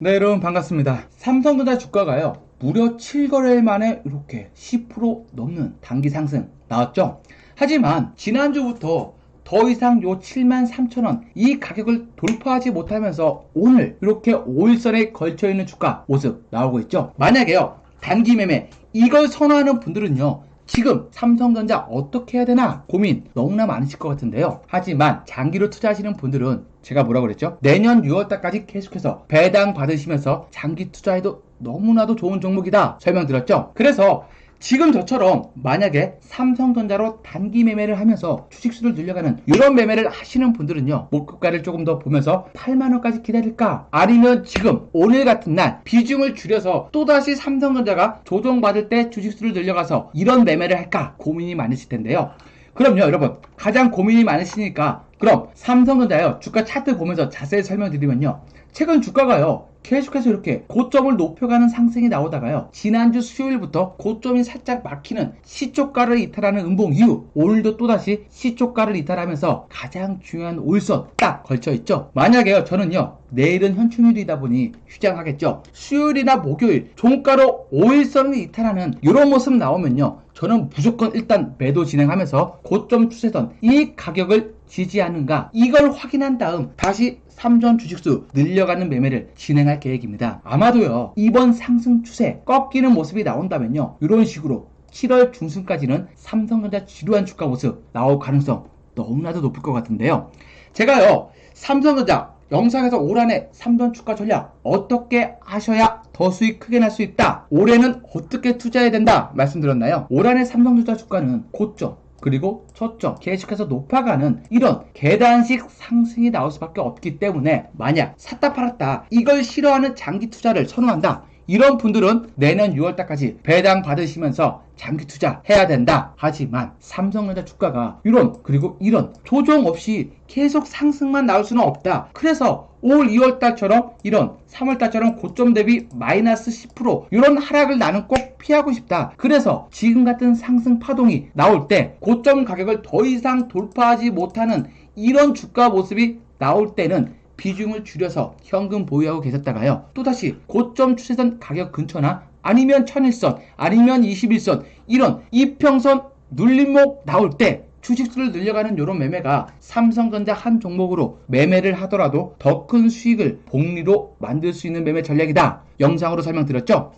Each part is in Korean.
네, 여러분 반갑습니다. 삼성전자 주가가요. 무려 7거래일 만에 이렇게 10% 넘는 단기 상승 나왔죠? 하지만 지난주부터 더 이상 요 73,000원 이 가격을 돌파하지 못하면서 오늘 이렇게 5일선에 걸쳐 있는 주가 모습 나오고 있죠. 만약에요. 단기 매매 이걸 선호하는 분들은요. 지금 삼성전자 어떻게 해야 되나 고민 너무나 많으실 것 같은데요. 하지만 장기로 투자하시는 분들은 제가 뭐라고 그랬죠? 내년 6월달까지 계속해서 배당 받으시면서 장기 투자해도 너무나도 좋은 종목이다 설명드렸죠? 그래서 지금 저처럼 만약에 삼성전자로 단기 매매를 하면서 주식수를 늘려가는 이런 매매를 하시는 분들은요 목표가를 조금 더 보면서 8만원까지 기다릴까? 아니면 지금 오늘 같은 날 비중을 줄여서 또다시 삼성전자가 조정받을 때 주식수를 늘려가서 이런 매매를 할까 고민이 많으실 텐데요. 그럼요 여러분. 가장 고민이 많으시니까 그럼 삼성전자요 주가 차트 보면서 자세히 설명드리면요. 최근 주가가요 계속해서 이렇게 고점을 높여가는 상승이 나오다가요. 지난주 수요일부터 고점이 살짝 막히는 시초가를 이탈하는 음봉 이후 오늘도 또다시 시초가를 이탈하면서 가장 중요한 올선 딱 걸쳐 있죠. 만약에요. 저는요. 내일은 현충일이다 보니 휴장하겠죠. 수요일이나 목요일 종가로 5일선을 이탈하는 이런 모습 나오면요. 저는 무조건 일단 매도 진행하면서 고점 추세선 이 가격을 지지하는가 이걸 확인한 다음 다시 삼전 주식수 늘려가는 매매를 진행할 계획입니다. 아마도요 이번 상승 추세 꺾이는 모습이 나온다면요 이런 식으로 7월 중순까지는 삼성전자 지루한 주가 모습 나올 가능성 너무나도 높을 것 같은데요. 제가요 삼성전자 영상에서 올 한해 3전 주가 전략 어떻게 하셔야 더 수익 크게 날 수 있다. 올해는 어떻게 투자해야 된다 말씀드렸나요? 올 한해 삼성전자 주가는 고점 그리고 저점 계속해서 높아가는 이런 계단식 상승이 나올 수밖에 없기 때문에 만약 샀다 팔았다 이걸 싫어하는 장기 투자를 선호한다 이런 분들은 내년 6월달까지 배당 받으시면서 장기 투자 해야 된다. 하지만 삼성전자 주가가 이런 그리고 이런 조정 없이 계속 상승만 나올 수는 없다. 그래서 올 2월달처럼 이런 3월달처럼 고점 대비 마이너스 10% 이런 하락을 나는 꼭 피하고 싶다. 그래서 지금 같은 상승 파동이 나올 때 고점 가격을 더 이상 돌파하지 못하는 이런 주가 모습이 나올 때는 비중을 줄여서 현금 보유하고 계셨다가요. 또다시 고점 추세선 가격 근처나 아니면 1001선, 아니면 21선 이런 이평선 눌림목 나올 때 주식수를 늘려가는 이런 매매가 삼성전자 한 종목으로 매매를 하더라도 더 큰 수익을 복리로 만들 수 있는 매매 전략이다. 영상으로 설명드렸죠?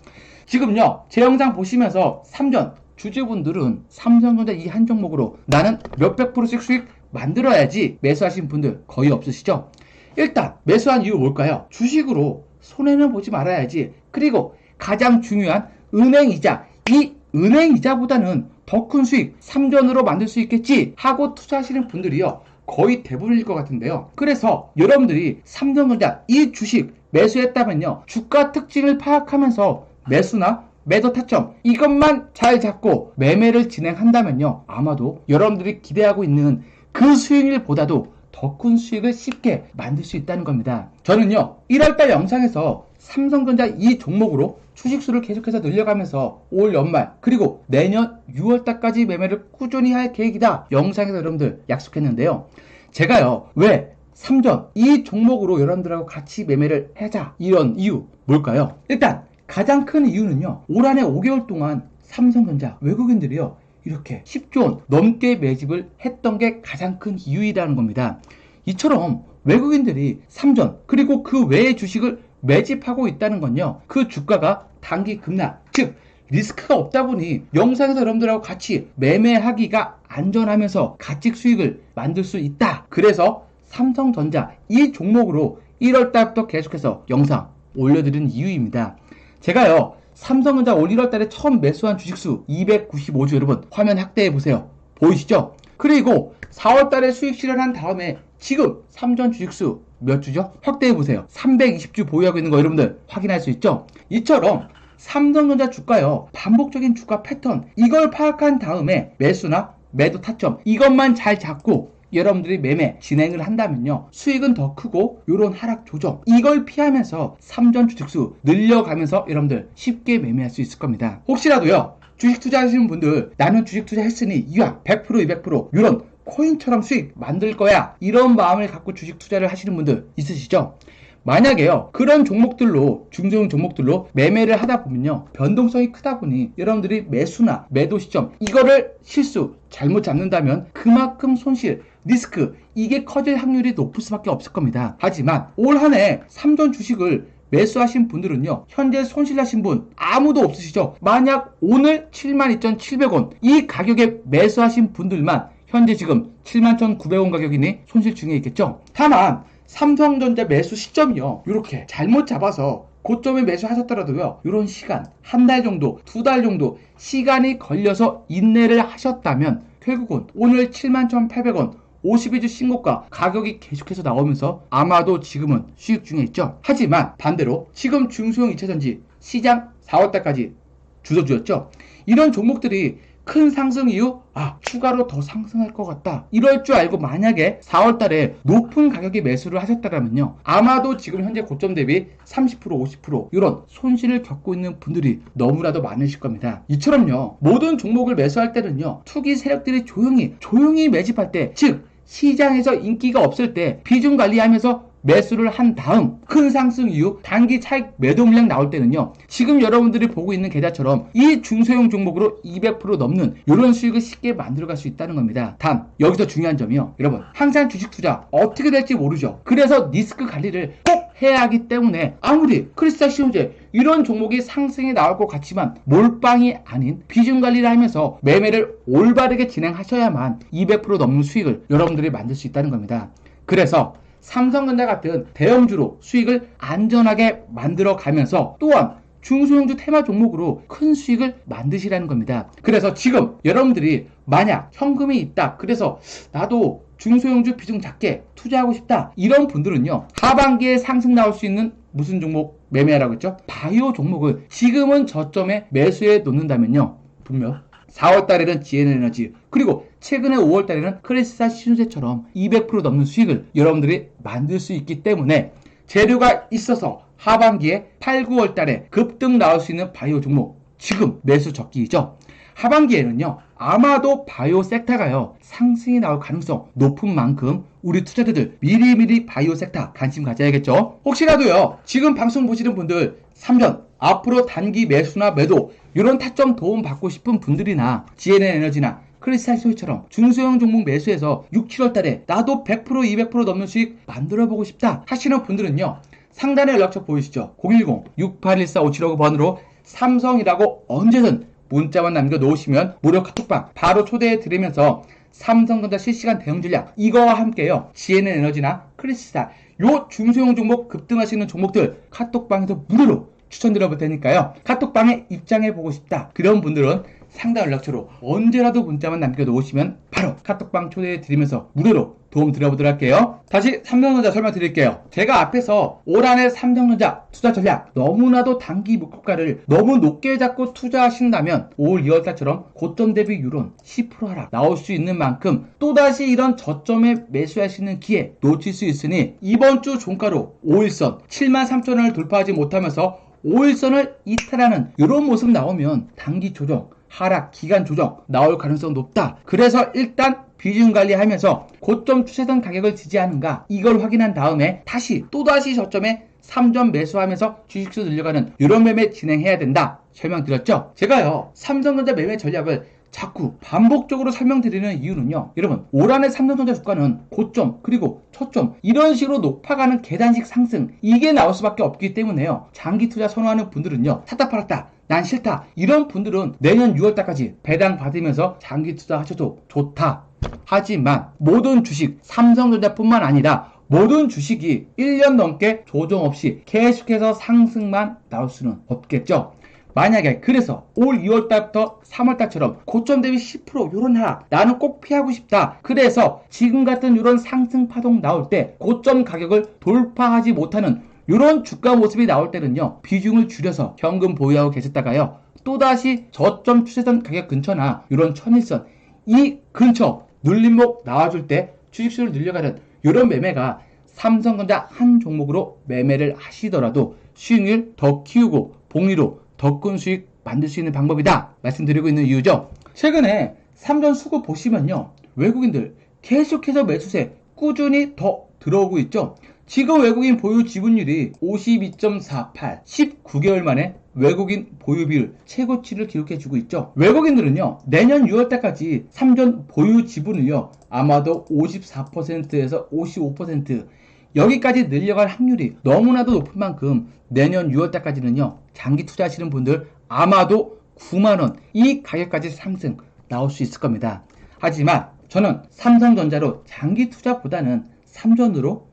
지금요, 제 영상 보시면서 3전 주주분들은 삼성전자 이 한 종목으로 나는 몇백 프로씩 수익 만들어야지 매수하신 분들 거의 없으시죠? 일단 매수한 이유 뭘까요? 주식으로 손해는 보지 말아야지. 그리고 가장 중요한 은행이자 이 은행이자보다는 더 큰 수익 3전으로 만들 수 있겠지 하고 투자하시는 분들이요. 거의 대부분일 것 같은데요. 그래서 여러분들이 삼성전자 이 주식 매수했다면요. 주가 특징을 파악하면서 매수나 매도 타점 이것만 잘 잡고 매매를 진행한다면요. 아마도 여러분들이 기대하고 있는 그 수익률보다도 더 큰 수익을 쉽게 만들 수 있다는 겁니다. 저는요. 1월달 영상에서 삼성전자 이 종목으로 주식수를 계속해서 늘려가면서 올 연말 그리고 내년 6월달까지 매매를 꾸준히 할 계획이다. 영상에서 여러분들 약속했는데요. 제가요. 왜 3전 이 종목으로 여러분들하고 같이 매매를 하자 이런 이유 뭘까요? 일단 가장 큰 이유는요. 올 한해 5개월 동안 삼성전자 외국인들이요. 이렇게 10조 원 넘게 매집을 했던 게 가장 큰 이유이라는 겁니다. 이처럼 외국인들이 3전 그리고 그 외의 주식을 매집하고 있다는 건요. 그 주가가 단기 급락, 즉 리스크가 없다 보니 영상에서 여러분들하고 같이 매매하기가 안전하면서 가치 수익을 만들 수 있다. 그래서 삼성전자 이 종목으로 1월 달부터 계속해서 영상 올려드린 이유입니다. 제가요. 삼성전자 올 1월 달에 처음 매수한 주식수 295주 여러분 화면 확대해 보세요. 보이시죠? 그리고 4월 달에 수익 실현한 다음에 지금 삼전 주식수 몇 주죠? 확대해 보세요. 320주 보유하고 있는 거 여러분들 확인할 수 있죠? 이처럼 삼성전자 주가요. 반복적인 주가 패턴 이걸 파악한 다음에 매수나 매도 타점 이것만 잘 잡고 여러분들이 매매 진행을 한다면요. 수익은 더 크고 요런 하락 조정 이걸 피하면서 삼전 주식수 늘려가면서 여러분들 쉽게 매매할 수 있을 겁니다. 혹시라도요. 주식 투자하시는 분들 나는 주식 투자했으니 이왕 100% 200% 이런 코인처럼 수익 만들 거야. 이런 마음을 갖고 주식 투자를 하시는 분들 있으시죠 만약에요 그런 종목들로 중소형 종목들로 매매를 하다 보면요 변동성이 크다 보니 여러분들이 매수나 매도 시점 이거를 실수 잘못 잡는다면 그만큼 손실 리스크 이게 커질 확률이 높을 수밖에 없을 겁니다. 하지만 올 한 해 3전 주식을 매수하신 분들은요 현재 손실하신 분 아무도 없으시죠? 만약 오늘 72,700원 이 가격에 매수하신 분들만 현재 지금 71,900원 가격이니 손실 중에 있겠죠? 다만 삼성전자 매수 시점이요 이렇게 잘못 잡아서 고점에 매수하셨더라도요 이런 시간 한 달 정도 두 달 정도 시간이 걸려서 인내를 하셨다면 결국은 오늘 71,800원 52주 신고가 가격이 계속해서 나오면서 아마도 지금은 수익 중에 있죠. 하지만 반대로 지금 중소형 2차전지 시장 4월달까지 주도주였죠. 이런 종목들이 큰 상승 이후 아 추가로 더 상승할 것 같다. 이럴 줄 알고 만약에 4월달에 높은 가격에 매수를 하셨다면요. 아마도 지금 현재 고점 대비 30% 50% 이런 손실을 겪고 있는 분들이 너무나도 많으실 겁니다. 이처럼요 모든 종목을 매수할 때는요 투기 세력들이 조용히 조용히 매집할 때 즉 시장에서 인기가 없을 때 비중 관리하면서 매수를 한 다음 큰 상승 이후 단기 차익 매도 물량 나올 때는요 지금 여러분들이 보고 있는 계좌처럼 이 중소형 종목으로 200% 넘는 이런 수익을 쉽게 만들어갈 수 있다는 겁니다. 단 여기서 중요한 점이요. 여러분 항상 주식 투자 어떻게 될지 모르죠. 그래서 리스크 관리를 꼭 해야 하기 때문에 아무리 크리스탈 시우제 이런 종목이 상승이 나올 것 같지만 몰빵이 아닌 비중 관리를 하면서 매매를 올바르게 진행하셔야만 200% 넘는 수익을 여러분들이 만들 수 있다는 겁니다. 그래서 삼성전자 같은 대형주로 수익을 안전하게 만들어 가면서 또한 중소형주 테마 종목으로 큰 수익을 만드시라는 겁니다. 그래서 지금 여러분들이 만약 현금이 있다. 그래서 나도 중소형주 비중 작게 투자하고 싶다. 이런 분들은요. 하반기에 상승 나올 수 있는 무슨 종목 매매하라고 했죠? 바이오 종목을 지금은 저점에 매수해 놓는다면요. 분명 4월 달에는 GN에너지 그리고 최근에 5월 달에는 크리스타 신세처럼 200% 넘는 수익을 여러분들이 만들 수 있기 때문에 재료가 있어서 하반기에 8, 9월 달에 급등 나올 수 있는 바이오 종목 지금 매수 적기이죠. 하반기에는요 아마도 바이오 섹터가요 상승이 나올 가능성 높은 만큼 우리 투자자들 미리미리 바이오 섹터 관심 가져야겠죠 혹시라도요 지금 방송 보시는 분들 3전 앞으로 단기 매수나 매도 이런 타점 도움 받고 싶은 분들이나 GNN 에너지나 크리스탈 소유처럼 중소형 종목 매수해서 6, 7월 달에 나도 100% 200% 넘는 수익 만들어 보고 싶다 하시는 분들은요 상단에 연락처 보이시죠? 010-6814-5759번으로 삼성이라고 언제든 문자만 남겨놓으시면 무료 카톡방 바로 초대해 드리면서 삼성전자 실시간 대응 전략 이거와 함께요. GNN 에너지나 크리스탈 요 중소형 종목 급등하시는 종목들 카톡방에서 무료로 추천드려 볼 테니까요 카톡방에 입장해 보고 싶다 그런 분들은 상담 연락처로 언제라도 문자만 남겨놓으시면 바로 카톡방 초대해 드리면서 무료로 도움 드려보도록 할게요. 다시 삼성전자 설명드릴게요. 제가 앞에서 올 한해 삼성전자 투자 전략 너무나도 단기 목표가를 너무 높게 잡고 투자하신다면 올 2월달처럼 고점 대비 유론 10% 하락 나올 수 있는 만큼 또다시 이런 저점에 있는 기회 놓칠 수 있으니 이번 주 종가로 5일선 73,000원을 돌파하지 못하면서 5일선을 이탈하는 이런 모습 나오면 단기 조정 하락 기간 조정 나올 가능성 높다. 그래서 일단 비중 관리하면서 고점 추세선 가격을 지지하는가 이걸 확인한 다음에 다시 또다시 저점에 3점 매수하면서 주식수 늘려가는 이런 매매 진행해야 된다 설명드렸죠 제가요 삼성전자 매매 전략을 자꾸 반복적으로 설명드리는 이유는요. 여러분 올 한해 삼성전자 주가는 고점 그리고 초점 이런 식으로 높아가는 계단식 상승 이게 나올 수밖에 없기 때문에요. 장기 투자 선호하는 분들은요. 샀다 팔았다 난 싫다 이런 분들은 내년 6월달까지 배당 받으면서 장기 투자 하셔도 좋다. 하지만 모든 주식 삼성전자뿐만 아니라 모든 주식이 1년 넘게 조정 없이 계속해서 상승만 나올 수는 없겠죠. 만약에 그래서 올 2월달부터 3월달처럼 고점 대비 10% 요런 하락 나는 꼭 피하고 싶다. 그래서 지금 같은 이런 상승 파동 나올 때 고점 가격을 돌파하지 못하는 이런 주가 모습이 나올 때는요 비중을 줄여서 현금 보유하고 계셨다가요 또다시 저점 추세선 가격 근처나 이런 천일선 이 근처 눌림목 나와줄 때 주식수를 늘려가는 이런 매매가 삼성전자 한 종목으로 매매를 하시더라도 수익률 더 키우고 복리로 더 큰 수익 만들 수 있는 방법이다. 말씀드리고 있는 이유죠. 최근에 삼전 수급 보시면요. 외국인들 계속해서 매수세 꾸준히 더 들어오고 있죠. 지금 외국인 보유 지분율이 52.48, 19개월 만에 외국인 보유 비율 최고치를 기록해주고 있죠. 외국인들은요, 내년 6월달까지 3전 보유 지분을요, 아마도 54%에서 55%, 여기까지 늘려갈 확률이 너무나도 높은 만큼 내년 6월달까지는요, 장기 투자하시는 분들 아마도 9만원, 이 가격까지 상승 나올 수 있을 겁니다. 하지만 저는 삼성전자로 장기 투자보다는 삼전으로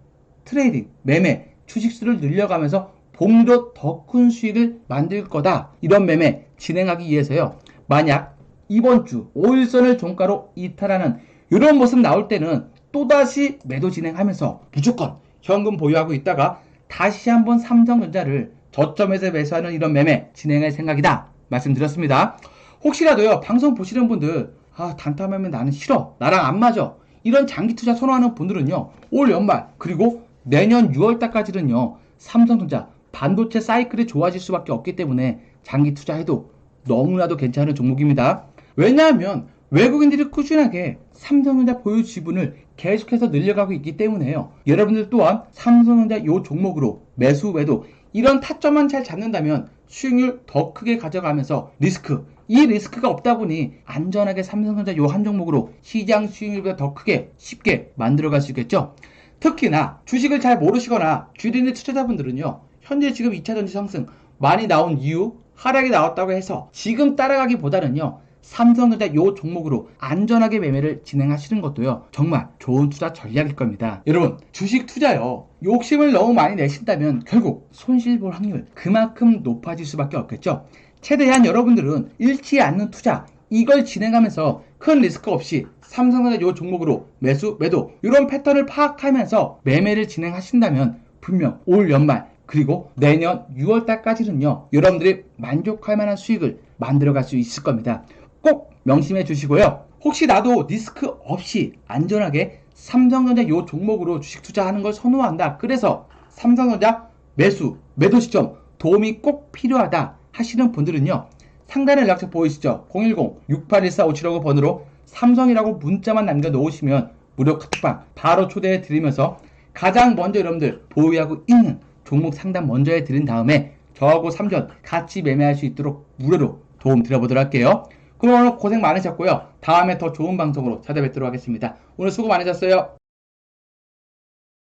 트레이딩, 매매, 주식수를 늘려가면서 봉도 더큰 수익을 만들 거다. 이런 매매 진행하기 위해서요. 만약 이번 주 5일선을 종가로 이탈하는 이런 모습 나올 때는 또다시 매도 진행하면서 무조건 현금 보유하고 있다가 다시 한번 삼성전자를 저점에서 매수하는 이런 매매 진행할 생각이다. 말씀드렸습니다. 혹시라도요, 방송 보시는 분들, 아, 단타 매매 나는 싫어. 나랑 안 맞아. 이런 장기 투자 선호하는 분들은요, 올 연말, 그리고 내년 6월달까지는요, 삼성전자 반도체 사이클이 좋아질 수밖에 없기 때문에 장기 투자해도 너무나도 괜찮은 종목입니다. 왜냐하면 외국인들이 꾸준하게 삼성전자 보유 지분을 계속해서 늘려가고 있기 때문에요. 여러분들 또한 삼성전자 요 종목으로 매수 매도 이런 타점만 잘 잡는다면 수익률 더 크게 가져가면서 리스크 이 리스크가 없다 보니 안전하게 삼성전자 요 한 종목으로 시장 수익률보다 더 크게 쉽게 만들어갈 수 있겠죠. 특히나 주식을 잘 모르시거나 주린의 투자자분들은요. 현재 지금 2차 전지 상승 많이 나온 이유 하락이 나왔다고 해서 지금 따라가기보다는요. 삼성전자 요 종목으로 안전하게 매매를 진행하시는 것도요. 정말 좋은 투자 전략일 겁니다. 여러분 주식 투자요. 욕심을 너무 많이 내신다면 결국 손실 볼 확률 그만큼 높아질 수밖에 없겠죠. 최대한 여러분들은 잃지 않는 투자 이걸 진행하면서 큰 리스크 없이 삼성전자 요 종목으로 매수 매도 이런 패턴을 파악하면서 매매를 진행하신다면 분명 올 연말 그리고 내년 6월달까지는요 여러분들이 만족할 만한 수익을 만들어갈 수 있을 겁니다. 꼭 명심해 주시고요. 혹시 나도 리스크 없이 안전하게 삼성전자 요 종목으로 주식 투자하는 걸 선호한다. 그래서 삼성전자 매수, 매도 시점 도움이 꼭 필요하다 하시는 분들은요. 상단에 연락처 보이시죠? 010-6814-5759 번호로 삼성이라고 문자만 남겨 놓으시면 무료 카톡방 바로 초대해 드리면서 가장 먼저 여러분들 보유하고 있는 종목 상담 먼저 해 드린 다음에 저하고 삼전 같이 매매할 수 있도록 무료로 도움 드려보도록 할게요. 그럼 오늘 고생 많으셨고요. 다음에 더 좋은 방송으로 찾아뵙도록 하겠습니다. 오늘 수고 많으셨어요.